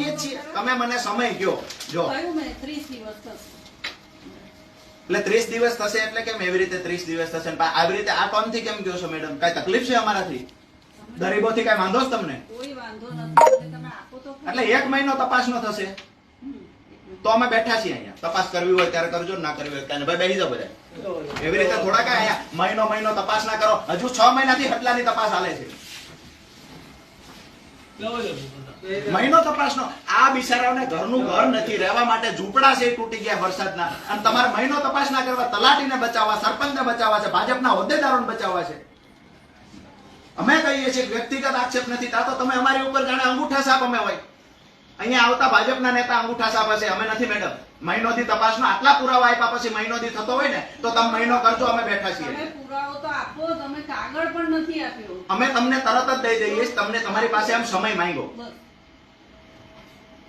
આપીએ છીએ. તમે મને સમય કયો જો એટલે ત્રીસ દિવસ થશે એટલે કેમ એવી રીતે ત્રીસ દિવસ થશે? આવી રીતે આ ટોનથી કેમ કહો છો મેડમ કઈ તકલીફ છે અમારાથી? ગરીબોથી કઈ વાંધો છે તમને? એટલે એક મહિનો તપાસ નો થશે. તો અમે બેઠા છીએ અહીંયા. તપાસ કરવી હોય ત્યારે કરજો ના કરવી હોય ત્યારે. ભાઈ બેસી જાઓ બધા. એવી રીતે થોડા કાંઈ અહીંયા મહિનો મહિનો તપાસ ના કરો. હજુ છ મહિનાથી હટલાની તપાસ હાલે છે. મહિનો તપાસનો આ બિચારાઓને ઘરનું ઘર નથી, રહેવા માટે ઝૂંપડા છે તૂટી ગયા વરસાદના. અને તમારે મહિનો તપાસ ના કરવા, તલાટીને બચાવવા, સરપંચને બચાવવા છે, ભાજપના હોદ્દેદારોને બચાવવા છે. અમે કહીએ છીએ વ્યક્તિગત આક્ષેપ નથી, તા તો તમે અમારી ઉપર જાણે અંગૂઠા સાપ અમે હોય. અહીંયા આવતા ભાજપના નેતા અંગૂઠા સાફ હશે અમે નથી મેડમ. મહિનોથી તપાસનો આટલા પુરાવા આપ્યા પછી મહિનોથી થતો હોય ને તો તમે મહિનો કરજો અમે બેઠા છીએ. પુરાવો તો આપો તમે કાગળ પણ નથી આપ્યો. અમે તમને તરત જ દઈ દઈએ તમને તમારી પાસે આમ સમય માંગ્યો.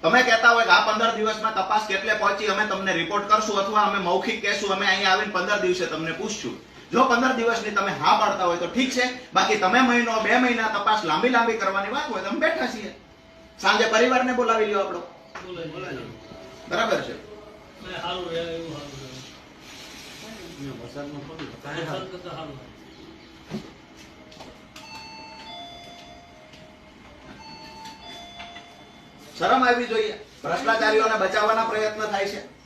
તમે કહેતા હોય કે આ પંદર દિવસમાં તપાસ કેટલે પહોંચી અમે તમને રિપોર્ટ કરશું અથવા અમે મૌખિક કહેશું અમે અહીંયા આવીને પંદર દિવસે તમને પૂછશું. જો પંદર દિવસની તમે હા પાડતા હોય તો ઠીક છે. બાકી તમે મહિનો બે મહિના તપાસ લાંબી લાંબી કરવાની વાત હોય તો અમે બેઠા છીએ. સાંજે પરિવારને બોલાવી લ્યો આપણો. બરાબર છે. શરમ આવવી જોઈએ. ભ્રષ્ટાચારીઓને બચાવવાના પ્રયત્ન થાય છે.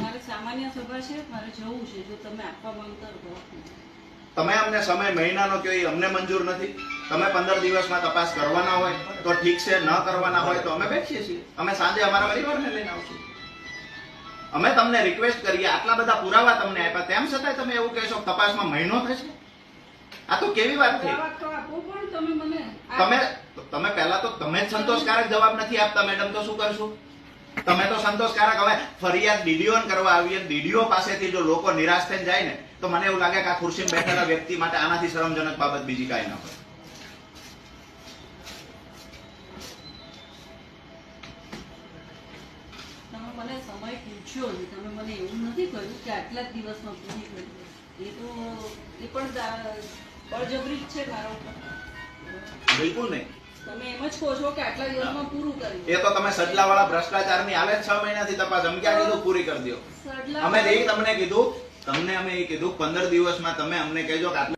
મારે સામાન્ય સભા છે, મારે જવું છે. તમે તમે અમને સમય મહિનાનો કયો અમને મંજૂર નથી. તમે પંદર દિવસમાં તપાસ કરવાના હોય તો ઠીક છે, ન કરવાના હોય તો અમે બેસીએ છીએ. અમે સાંજે અમારા પરિવારને લઈને આવશું. અમે તમને રિક્વેસ્ટ કરીએ, આટલા બધા પુરાવા તમને આપ્યા. તેમ છતાંય તમે એવું કહેશો તપાસમાં મહિનો થશે? આ તો કેવી વાત થઈ તમે મને તમે પહેલા તો તમે જ સંતોષકારક જવાબ નથી આપતા મેડમ તો શું કરશું? તમે તો સંતોષકારક. હવે ફરિયાદ ડીડીઓ કરવા આવીએ ડીડીઓ પાસેથી જો લોકો નિરાશ થઈને જાય ને તો મને એવું લાગે કે આ ખુરશીમાં બેઠેલા વ્યક્તિ માટે આનાથી શરમજનક બાબત બીજી કાંઈ ન હોય. મને સમય પૂછ્યો તમે મને એવું નથી કહ્યું કે આટલા જ દિવસમાં પૂરી કરી એ તો એ પણ બળજબરી છે મારા. ઉપર બિલકુલ નહીં. તમે એમ જ કહો છો કે આટલા દિવસમાં પૂરું કર્યું એ તો તમે સડલાવાળા ભ્રષ્ટાચારની હાલે જ છ મહિનાથી તપાસ. અમે ક્યાં કીધું પૂરી કરી દો. અમે એ તમને કીધું તમને અમે એ કીધું પંદર દિવસમાં તમે અમને કહેજો કે આટલા